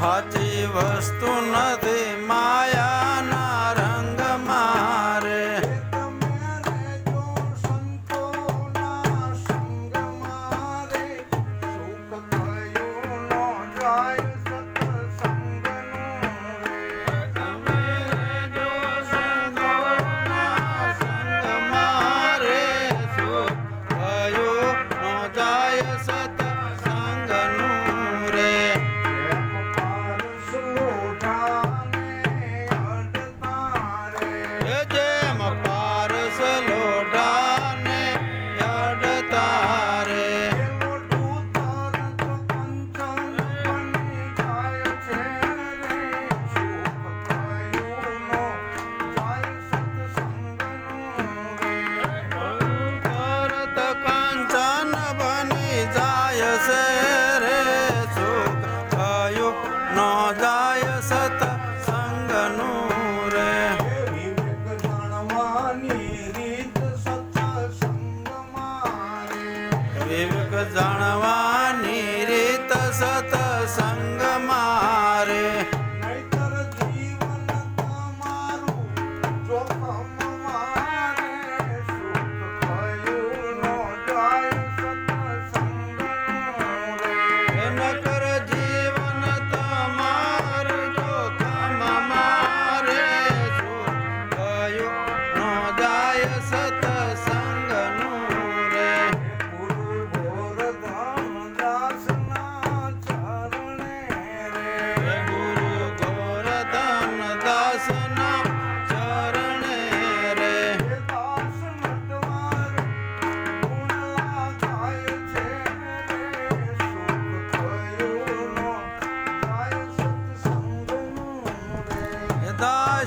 હાચી વસ્તુ નથી માય નોંધાય સત સંગનું રે વિવેક જાણવા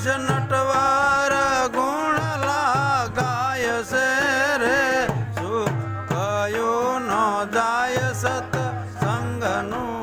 છે નટવાર ગુણ લાગાય છે રે. સુખ કયો નો દાય સંગનું